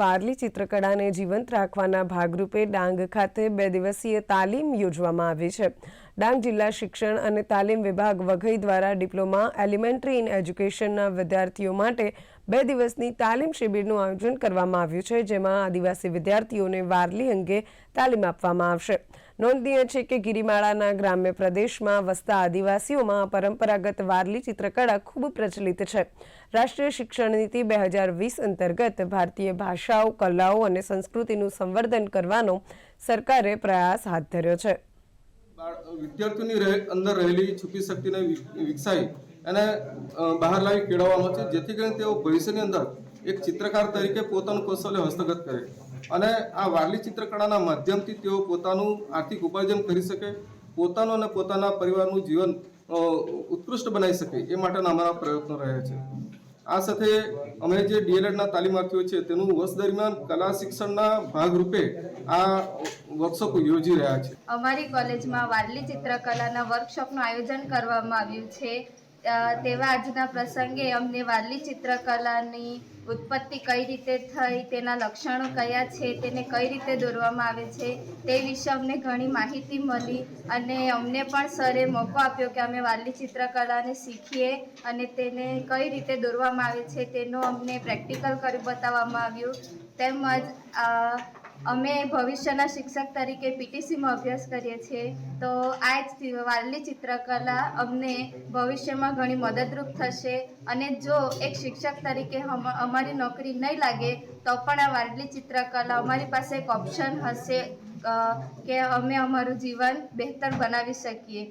વારલી ચિત્રકળાને જીવંત રાખવાના ભાગરૂપે ડાંગ ખાતે બે દિવસીય તાલીમ યોજવામાં આવી છે. ડાંગ જિલ્લા શિક્ષણ અને તાલીમ વિભાગ વઘઈ દ્વારા ડિપ્લોમા એલિમેન્ટરી ઇન એજ્યુકેશનના વિદ્યાર્થીઓ માટે બે દિવસની તાલીમ શિબિરનું આયોજન કરવામાં આવ્યું છે, જેમાં આદિવાસી વિદ્યાર્થીઓને વારલી અંગે તાલીમ આપવામાં આવશે. નોંધનીય છે કે ગિરિમાળાના ગ્રામ્ય પ્રદેશમાં વસતા આદિવાસીઓમાં પરંપરાગત વારલી ચિત્રકળા ખૂબ પ્રચલિત છે. રાષ્ટ્રીય શિક્ષણ નીતિ બે હજાર વીસ અંતર્ગત ભારતીય ભાષાઓ, કલાઓ અને સંસ્કૃતિનું સંવર્ધન કરવાનો સરકારે પ્રયાસ હાથ ધર્યો છે. વિદ્યાર્થીઓની અંદર રહેલી છુપી શક્તિને વિકસાવી અને બહાર લાવી કેળવવાનો છે, જેથી કરીને તેઓ ભવિષ્યની અંદર એક ચિત્રકાર તરીકે પોતાનું કૌશલ્ય હસ્તગત કરે. અને આ વારલી ચિત્રકળાના માધ્યમથી તેઓ પોતાનું આર્થિક ઉપાર્જન કરી શકે પોતાનું અને પોતાના પરિવારનું જીવન ઉત્કૃષ્ટ બનાવી શકે એ માટેના અમારા પ્રયત્નો રહ્યા છે. આ સાથે અમે જે ડીએલએડના તાલીમાર્થીઓ છે તેનું વર્ષ દરમિયાન કલા શિક્ષણના ભાગરૂપે આ વર્કશોપ યોજી રહ્યા છે. અમારી કોલેજમાં વારલી ચિત્રકલાના વર્કશોપનું આયોજન કરવામાં આવ્યું છે. તેવા આજના પ્રસંગે અમને વારલી ચિત્રકલાની ઉત્પત્તિ કઈ રીતે થઈ, તેના લક્ષણો કયા છે, તેને કઈ રીતે દોરવામાં આવે છે, તે વિશે અમને ઘણી માહિતી મળી અને અમને પણ સરે મોકો આપ્યો કે અમે વારલી ચિત્રકલાને શીખીએ અને તેને કઈ રીતે દોરવામાં આવે છે, તેનું અમને પ્રેક્ટિકલ કરી બતાવવામાં આવ્યું. તેમજ અમે ભવિષ્યના શિક્ષક તરીકે પીટીસીમાં અભ્યાસ કરીએ છીએ. તો આ જ વારલી ચિત્રકલા અમને ભવિષ્યમાં ઘણી મદદરૂપ થશે. અને જો એક શિક્ષક તરીકે અમારી નોકરી નહીં લાગે, તો પણ આ વારલી ચિત્રકલા અમારી પાસે એક ઓપ્શન હશે કે અમે અમારું જીવન બહેતર બનાવી શકીએ.